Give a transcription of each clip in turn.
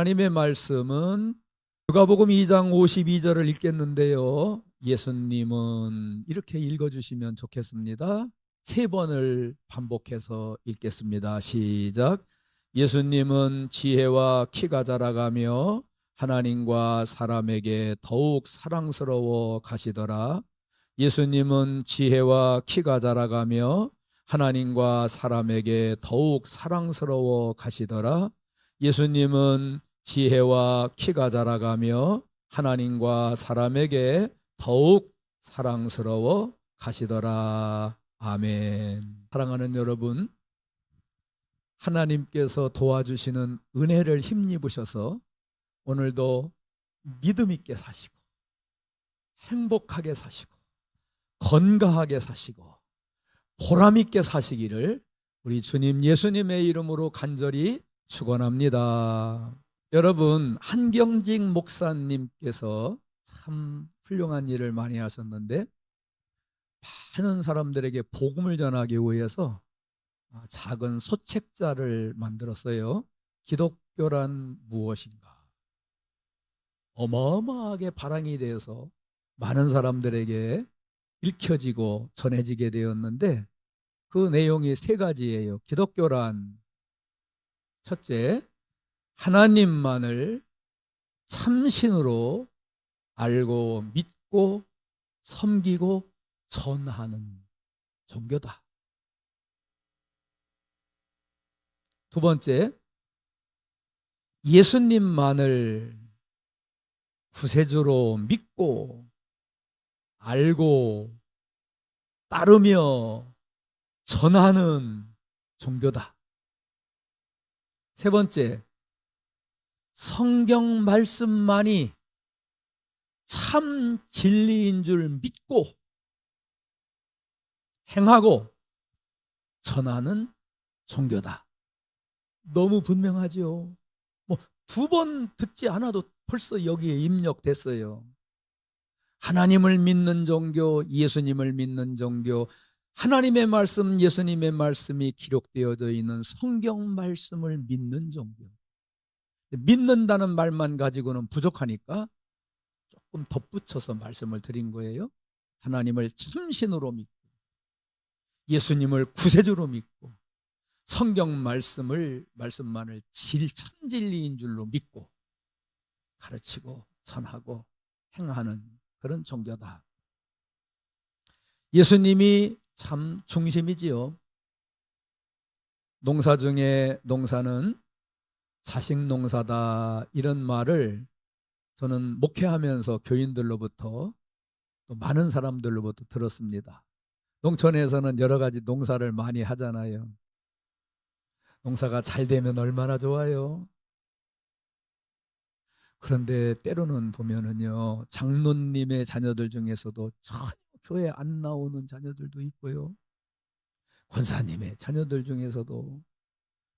하나님의 말씀은 누가복음 2장 52절을 읽겠는데요. 예수님은 이렇게 읽어주시면 좋겠습니다. 세 번을 반복해서 읽겠습니다. 시작. 예수님은 지혜와 키가 자라가며 하나님과 사람에게 더욱 사랑스러워 가시더라. 예수님은 지혜와 키가 자라가며 하나님과 사람에게 더욱 사랑스러워 가시더라. 예수님은 지혜와 키가 자라가며 하나님과 사람에게 더욱 사랑스러워 가시더라. 아멘. 사랑하는 여러분, 하나님께서 도와주시는 은혜를 힘입으셔서 오늘도 믿음 있게 사시고 행복하게 사시고 건강하게 사시고 보람 있게 사시기를 우리 주님 예수님의 이름으로 간절히 축원합니다. 여러분 한경직 목사님께서 참 훌륭한 일을 많이 하셨는데 많은 사람들에게 복음을 전하기 위해서 아, 작은 소책자를 만들었어요. 기독교란 무엇인가? 어마어마하게 발행이 되어서 많은 사람들에게 읽혀지고 전해지게 되었는데 그 내용이 세 가지예요. 기독교란 첫째, 하나님만을 참신으로 알고 믿고 섬기고 전하는 종교다. 두 번째, 예수님만을 구세주로 믿고 알고 따르며 전하는 종교다. 세 번째, 성경 말씀만이 참 진리인 줄 믿고 행하고 전하는 종교다. 너무 분명하죠. 뭐두 번 듣지 않아도 벌써 여기에 입력됐어요. 하나님을 믿는 종교, 예수님을 믿는 종교, 하나님의 말씀, 예수님의 말씀이 기록되어져 있는 성경 말씀을 믿는 종교. 믿는다는 말만 가지고는 부족하니까 조금 덧붙여서 말씀을 드린 거예요. 하나님을 참신으로 믿고, 예수님을 구세주로 믿고, 성경 말씀을, 말씀만을 질, 참진리인 줄로 믿고, 가르치고, 전하고, 행하는 그런 종교다. 예수님이 참 중심이지요. 농사 중에 농사는 자식 농사다 이런 말을 저는 목회하면서 교인들로부터 또 많은 사람들로부터 들었습니다. 농촌에서는 여러 가지 농사를 많이 하잖아요. 농사가 잘 되면 얼마나 좋아요. 그런데 때로는 보면은요, 장로님의 자녀들 중에서도 전혀 교회 안 나오는 자녀들도 있고요. 권사님의 자녀들 중에서도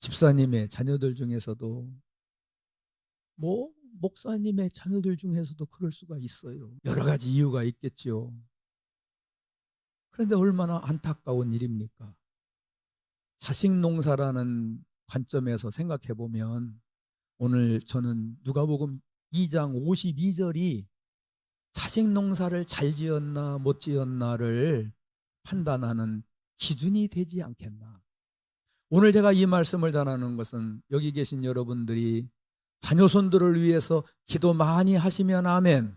집사님의 자녀들 중에서도 뭐 목사님의 자녀들 중에서도 그럴 수가 있어요. 여러 가지 이유가 있겠죠. 그런데 얼마나 안타까운 일입니까? 자식 농사라는 관점에서 생각해 보면 오늘 저는 누가복음 2장 52절이 자식 농사를 잘 지었나 못 지었나를 판단하는 기준이 되지 않겠나. 오늘 제가 이 말씀을 전하는 것은 여기 계신 여러분들이 자녀손들을 위해서 기도 많이 하시면 아멘.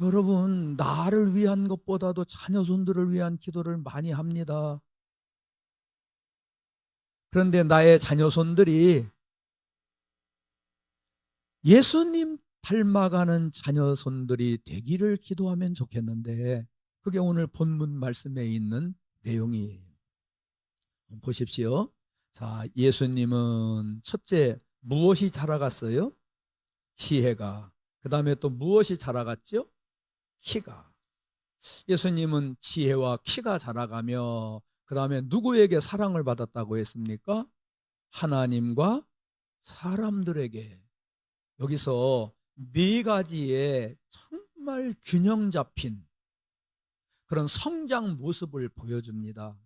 여러분, 나를 위한 것보다도 자녀손들을 위한 기도를 많이 합니다. 그런데 나의 자녀손들이 예수님 닮아가는 자녀손들이 되기를 기도하면 좋겠는데 그게 오늘 본문 말씀에 있는 내용이에요. 보십시오. 자, 예수님은 첫째 무엇이 자라갔어요? 지혜가. 그 다음에 또 무엇이 자라갔죠? 키가. 예수님은 지혜와 키가 자라가며 그 다음에 누구에게 사랑을 받았다고 했습니까? 하나님과 사람들에게. 여기서 네 가지의 정말 균형 잡힌 그런 성장 모습을 보여줍니다.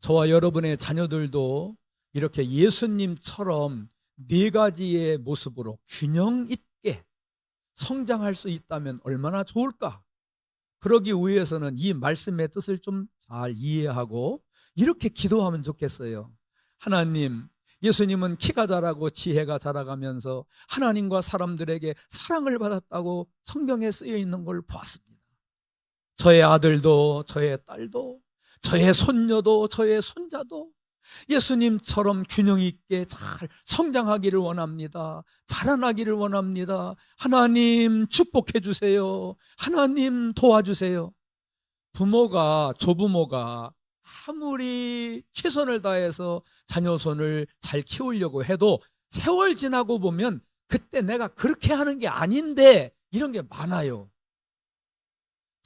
저와 여러분의 자녀들도 이렇게 예수님처럼 네 가지의 모습으로 균형 있게 성장할 수 있다면 얼마나 좋을까? 그러기 위해서는 이 말씀의 뜻을 좀 잘 이해하고 이렇게 기도하면 좋겠어요. 하나님, 예수님은 키가 자라고 지혜가 자라가면서 하나님과 사람들에게 사랑을 받았다고 성경에 쓰여 있는 걸 보았습니다. 저의 아들도, 저의 딸도, 저의 손녀도, 저의 손자도 예수님처럼 균형 있게 잘 성장하기를 원합니다. 자라나기를 원합니다. 하나님 축복해 주세요. 하나님 도와주세요. 부모가, 조부모가 아무리 최선을 다해서 자녀 손을 잘 키우려고 해도 세월 지나고 보면 그때 내가 그렇게 하는 게 아닌데 이런 게 많아요.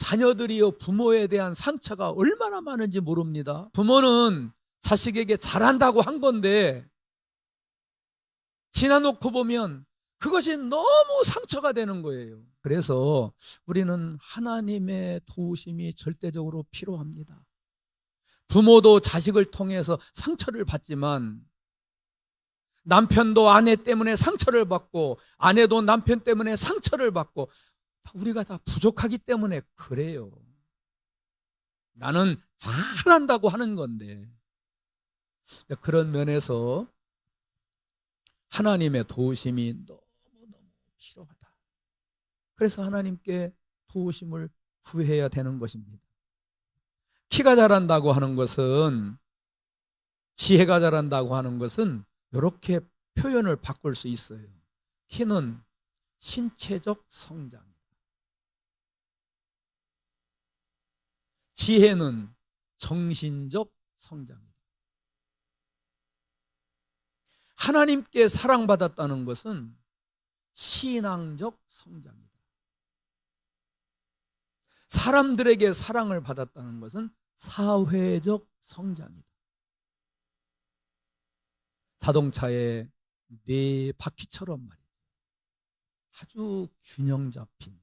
자녀들이요, 부모에 대한 상처가 얼마나 많은지 모릅니다. 부모는 자식에게 잘한다고 한 건데, 지나놓고 보면 그것이 너무 상처가 되는 거예요. 그래서 우리는 하나님의 도우심이 절대적으로 필요합니다. 부모도 자식을 통해서 상처를 받지만, 남편도 아내 때문에 상처를 받고, 아내도 남편 때문에 상처를 받고, 우리가 다 부족하기 때문에 그래요. 나는 잘한다고 하는 건데. 그런 면에서 하나님의 도우심이 너무너무 필요하다. 그래서 하나님께 도우심을 구해야 되는 것입니다. 키가 자란다고 하는 것은 지혜가 자란다고 하는 것은 이렇게 표현을 바꿀 수 있어요. 키는 신체적 성장. 지혜는 정신적 성장입니다. 하나님께 사랑받았다는 것은 신앙적 성장입니다. 사람들에게 사랑을 받았다는 것은 사회적 성장입니다. 자동차의 네 바퀴처럼 말이죠. 아주 균형 잡힌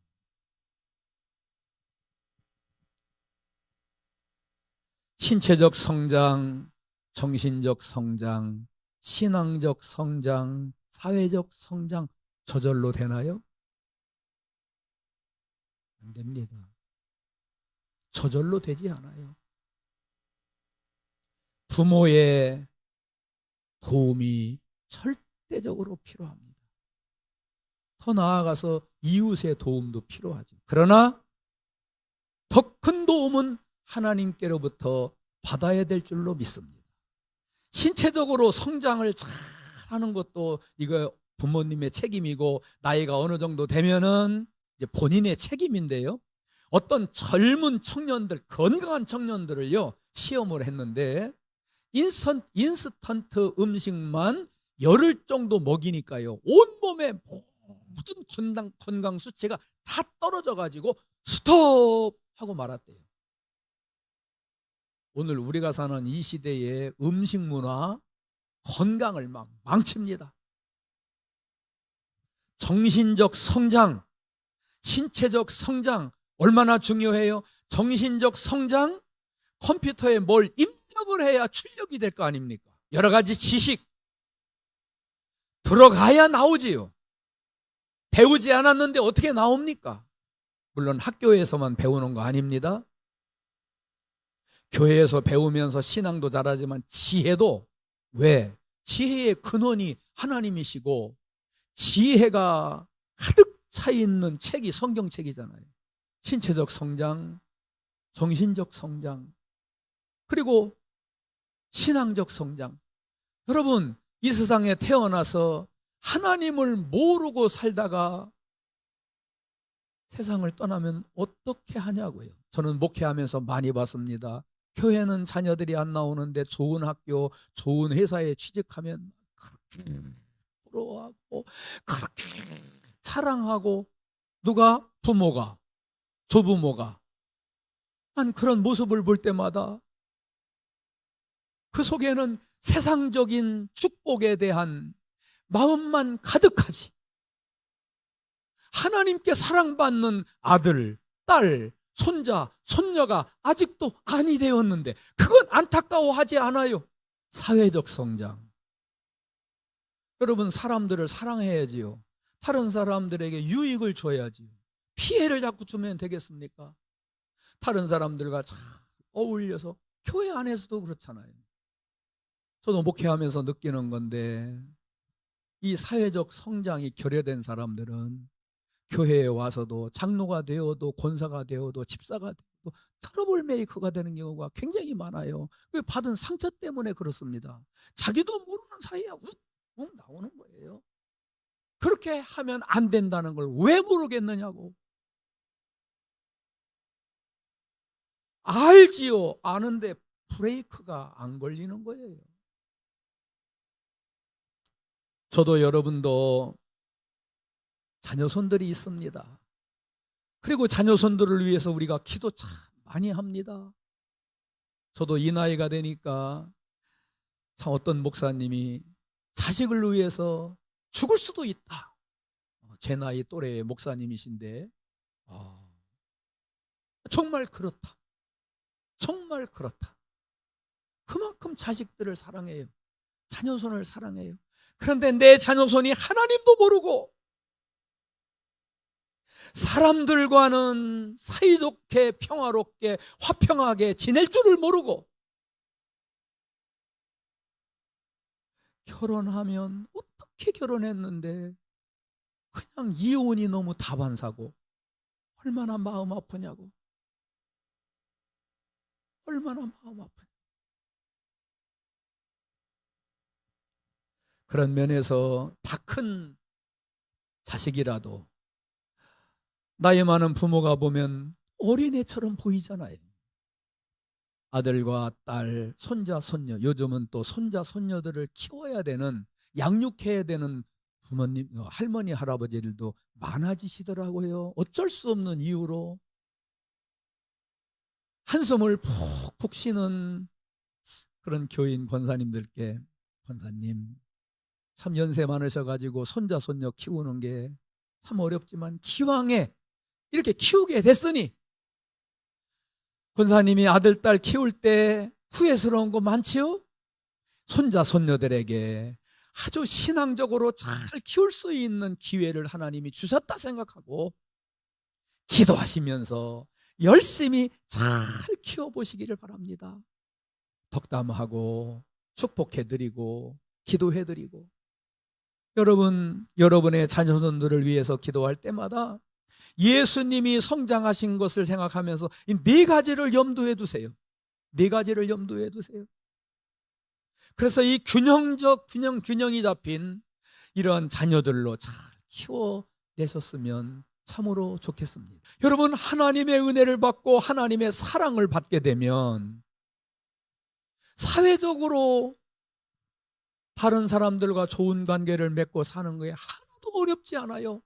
신체적 성장, 정신적 성장, 신앙적 성장, 사회적 성장 저절로 되나요? 안 됩니다. 저절로 되지 않아요. 부모의 도움이 절대적으로 필요합니다. 더 나아가서 이웃의 도움도 필요하죠. 그러나 더 큰 도움은 하나님께로부터 받아야 될 줄로 믿습니다. 신체적으로 성장을 잘 하는 것도 이거 부모님의 책임이고 나이가 어느 정도 되면은 본인의 책임인데요. 어떤 젊은 청년들, 건강한 청년들을요, 시험을 했는데, 인스턴, 인스턴트 음식만 열흘 정도 먹이니까요, 온몸의 모든 건강, 건강 수치가 다 떨어져 가지고, 스톱! 하고 말았대요. 오늘 우리가 사는 이 시대의 음식 문화, 건강을 막 망칩니다. 정신적 성장, 신체적 성장, 얼마나 중요해요? 정신적 성장, 컴퓨터에 뭘 입력을 해야 출력이 될 거 아닙니까? 여러 가지 지식 들어가야 나오지요. 배우지 않았는데 어떻게 나옵니까? 물론 학교에서만 배우는 거 아닙니다. 교회에서 배우면서 신앙도 잘하지만 지혜도 왜? 지혜의 근원이 하나님이시고 지혜가 가득 차 있는 책이 성경책이잖아요. 신체적 성장, 정신적 성장, 그리고 신앙적 성장. 여러분, 이 세상에 태어나서 하나님을 모르고 살다가 세상을 떠나면 어떻게 하냐고요. 저는 목회하면서 많이 봤습니다. 교회는 자녀들이 안 나오는데 좋은 학교, 좋은 회사에 취직하면 그렇게 부러워하고 그렇게 자랑하고 누가? 부모가 조부모가. 한 그런 모습을 볼 때마다 그 속에는 세상적인 축복에 대한 마음만 가득하지. 하나님께 사랑받는 아들, 딸, 손자, 손녀가 아직도 아니 되었는데 그건 안타까워하지 않아요. 사회적 성장. 여러분 사람들을 사랑해야지요. 다른 사람들에게 유익을 줘야지요. 피해를 자꾸 주면 되겠습니까? 다른 사람들과 잘 어울려서 교회 안에서도 그렇잖아요. 저도 목회하면서 느끼는 건데 이 사회적 성장이 결여된 사람들은 교회에 와서도 장로가 되어도 권사가 되어도 집사가 되어도 트러블 메이커가 되는 경우가 굉장히 많아요. 그 받은 상처 때문에 그렇습니다. 자기도 모르는 사이에 욱욱 나오는 거예요. 그렇게 하면 안 된다는 걸 왜 모르겠느냐고. 알지요. 아는데 브레이크가 안 걸리는 거예요. 저도 여러분도 자녀손들이 있습니다. 그리고 자녀손들을 위해서 우리가 기도 참 많이 합니다. 저도 이 나이가 되니까 참 어떤 목사님이 자식을 위해서 죽을 수도 있다. 어, 제 나이 또래의 목사님이신데, 아, 정말 그렇다. 정말 그렇다. 그만큼 자식들을 사랑해요. 자녀손을 사랑해요. 그런데 내 자녀손이 하나님도 모르고 사람들과는 사이좋게 평화롭게 화평하게 지낼 줄을 모르고 결혼하면 어떻게 결혼했는데 그냥 이혼이 너무 다반사고 얼마나 마음 아프냐고. 얼마나 마음 아프냐. 그런 면에서 다 큰 자식이라도 나이 많은 부모가 보면 어린애처럼 보이잖아요. 아들과 딸, 손자, 손녀, 요즘은 또 손자, 손녀들을 키워야 되는, 양육해야 되는 부모님, 어, 할머니, 할아버지들도 많아지시더라고요. 어쩔 수 없는 이유로. 한숨을 푹푹 쉬는 그런 교인 권사님들께, 권사님, 참 연세 많으셔가지고 손자, 손녀 키우는 게 참 어렵지만 기왕에 이렇게 키우게 됐으니 권사님이 아들, 딸 키울 때 후회스러운 거 많지요? 손자, 손녀들에게 아주 신앙적으로 잘 키울 수 있는 기회를 하나님이 주셨다 생각하고 기도하시면서 열심히 잘 키워보시기를 바랍니다. 덕담하고 축복해드리고 기도해드리고 여러분, 여러분의 자녀손들을 위해서 기도할 때마다 예수님이 성장하신 것을 생각하면서 이 네 가지를 염두에 두세요. 네 가지를 염두에 두세요. 그래서 이 균형적 균형 균형이 잡힌 이런 자녀들로 잘 키워내셨으면 참으로 좋겠습니다. 여러분 하나님의 은혜를 받고 하나님의 사랑을 받게 되면 사회적으로 다른 사람들과 좋은 관계를 맺고 사는 게 하나도 어렵지 않아요.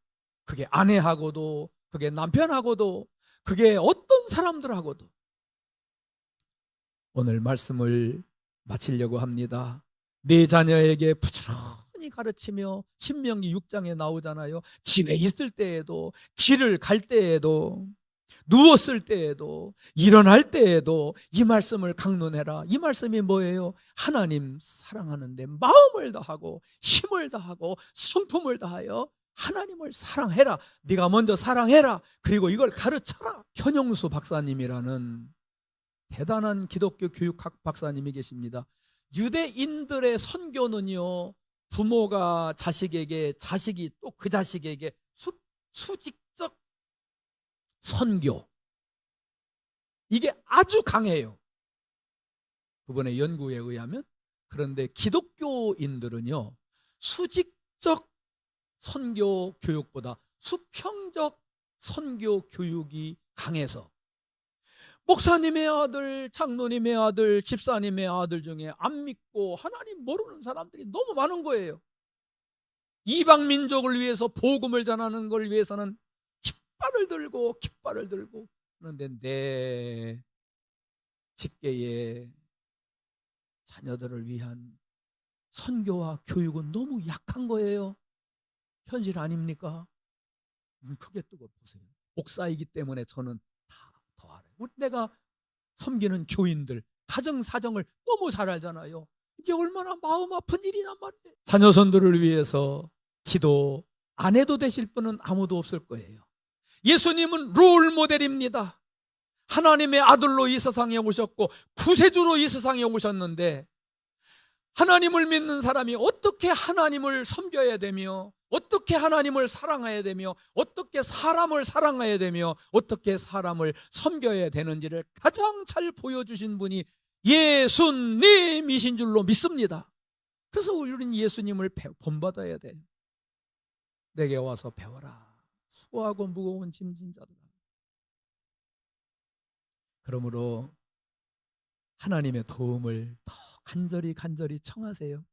그게 아내하고도 그게 남편하고도 그게 어떤 사람들하고도 오늘 말씀을 마치려고 합니다. 네 자녀에게 부지런히 가르치며 신명기 6장에 나오잖아요. 집에 있을 때에도 길을 갈 때에도 누웠을 때에도 일어날 때에도 이 말씀을 강론해라. 이 말씀이 뭐예요? 하나님 사랑하는데 마음을 다하고 힘을 다하고 성품을 다하여 하나님을 사랑해라. 네가 먼저 사랑해라. 그리고 이걸 가르쳐라. 현영수 박사님이라는 대단한 기독교 교육학 박사님이 계십니다. 유대인들의 선교는요, 부모가 자식에게, 자식이 또 그 자식에게 수, 수직적 선교. 이게 아주 강해요. 그분의 연구에 의하면. 그런데 기독교인들은요, 수직적 선교 교육보다 수평적 선교 교육이 강해서 목사님의 아들, 장로님의 아들, 집사님의 아들 중에 안 믿고 하나님 모르는 사람들이 너무 많은 거예요. 이방 민족을 위해서 복음을 전하는 걸 위해서는 깃발을 들고 깃발을 들고 그런데 내 직계의 자녀들을 위한 선교와 교육은 너무 약한 거예요. 현실 아닙니까? 눈 크게 뜨고 보세요. 목사이기 때문에 저는 다 더 알아요. 내가 섬기는 교인들, 가정 사정을 너무 잘 알잖아요. 이게 얼마나 마음 아픈 일이란 말이에요. 자녀 선들을 위해서 기도 안 해도 되실 분은 아무도 없을 거예요. 예수님은 롤 모델입니다. 하나님의 아들로 이 세상에 오셨고 구세주로 이 세상에 오셨는데 하나님을 믿는 사람이 어떻게 하나님을 섬겨야 되며 어떻게 하나님을 사랑해야 되며 어떻게 사람을 사랑해야 되며 어떻게 사람을 섬겨야 되는지를 가장 잘 보여주신 분이 예수님이신 줄로 믿습니다. 그래서 우리는 예수님을 배- 본받아야 돼요. 내게 와서 배워라. 수고하고 무거운 짐진 자들아. 그러므로 하나님의 도움을 더 간절히 간절히 청하세요.